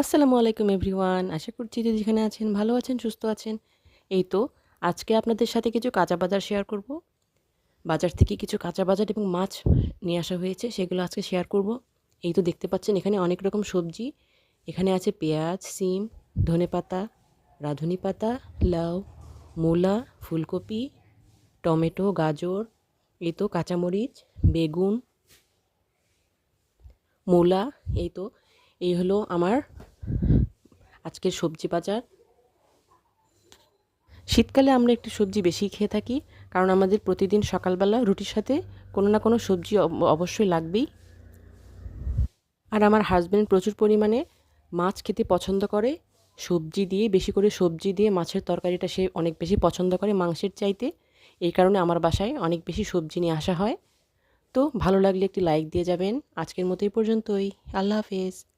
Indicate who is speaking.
Speaker 1: আসসালামু আলাইকুম এভরিওয়ান। আশা করছি যে যেখানে আছেন, ভালো আছেন, সুস্থ আছেন। এই তো, আজকে আপনাদের সাথে কিছু কাঁচা বাজার শেয়ার করব। বাজার থেকে কিছু কাঁচা বাজার এবং মাছ নিয়ে আসা হয়েছে, সেগুলো আজকে শেয়ার করব। এই তো দেখতে পাচ্ছেন, এখানে অনেক রকম সবজি। এখানে আছে পেঁয়াজ, সিম, ধনে পাতা, রাঁধুনি পাতা, লাউ, মূলা, ফুলকপি, টমেটো, গাজর, এই তো কাঁচামরিচ, বেগুন, মূলা, এই তো। এই হলো আমার আজকের সবজি বাজার। শীতকালে আমরা একটু সবজি বেশি খেয়ে থাকি, কারণ আমাদের প্রতিদিন সকালবেলা রুটির সাথে কোনো না কোনো সবজি অব- অবশ্যই লাগবেই। আর আমার হাজব্যান্ড প্রচুর পরিমাণে মাছ খেতে পছন্দ করে। সবজি দিয়ে, বেশি করে সবজি দিয়ে মাছের তরকারিটা সে অনেক বেশি পছন্দ করে মাংসের চাইতে। এই কারণে আমার বাসায় অনেক বেশি সবজি নিয়ে আসা হয়। তো ভালো লাগলে একটি লাইক দিয়ে যাবেন। আজকের মতো এই পর্যন্তই। আল্লাহ হাফেজ।